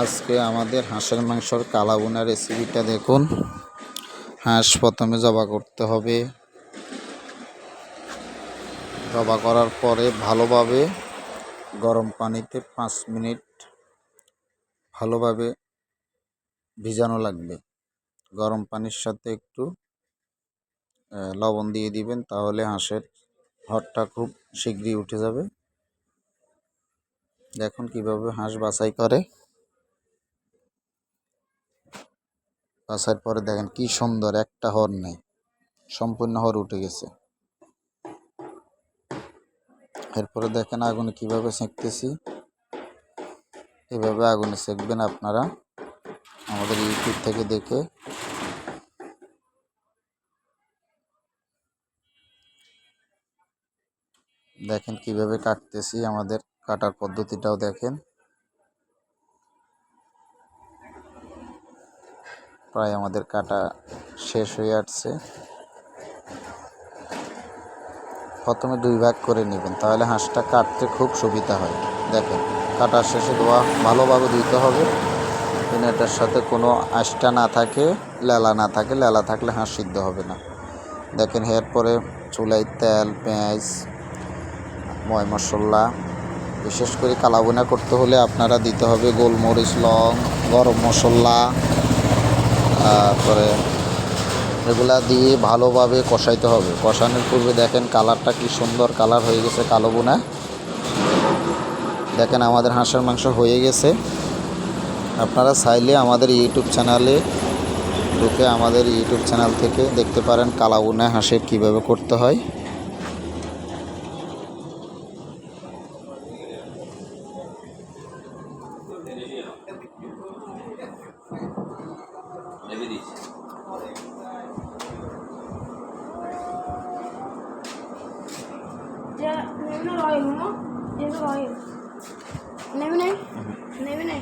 আজকে আমাদের হাঁসের মাংসর কালাবুনা রেসিপিটা দেখুন। হাঁস প্রথমে জবা করতে হবে। জবা করার পরে ভালোভাবে গরম পানিতে পাঁচ মিনিট ভালোভাবে ভিজানো লাগবে। গরম পানির সাথে একটু লবণ দিয়ে দিবেন তাহলে হাঁসের হটটা খুব শীঘ্রই উঠে যাবে। দেখুন কীভাবে হাঁস বাছাই করে। বাছাইয়ের পরে দেখেন কি সুন্দর, একটা হর নেই। সম্পূর্ণ হর উঠে গেছে। এরপরে দেখেন আগুনে কীভাবে সেঁকতেছি। এভাবে আগুনে সেঁকবেন আপনারা আমাদের ইউটিউব থেকে দেখে। দেখেন কীভাবে কাটতেছি আমাদের কাটার পদ্ধতিটাও দেখেন। প্রায় আমাদের কাটা শেষ হয়ে আসছে। প্রথমে দুই ভাগ করে নেবেন, তাহলে হাঁসটা কাটতে খুব সুবিধা হয়। দেখেন কাটার শেষে ধোয়া ভালোভাবে ধুইতে হবে। এটার সাথে কোনো আঁশটা না থাকে, লেলা না থাকে, লেলা থাকলে হাঁস সিদ্ধ হবে না। দেখেন, এরপরে চুলাই তেল, পেঁয়াজ, ময় মশলা, বিশেষ করে কালাবোনা করতে হলে আপনারা দিতে হবে গোলমরিচ, লং, গরম মশলা। তারপরে এগুলা দিয়ে ভালোভাবে কষাইতে হবে। কষানোর পূর্বে দেখেন কালারটা কি সুন্দর কালার হয়ে গেছে কালো বোনা। দেখেন আমাদের হাঁসের মাংস হয়ে গেছে। আপনারা চাইলে আমাদের ইউটিউব চ্যানেলে ঢুকে আমাদের ইউটিউব চ্যানেল থেকে দেখতে পারেন কালাবুনা হাঁসের কীভাবে করতে হয়। যে নেবে না রয়েল মো নেবে রয়েল নেবে নাই নেবে নাই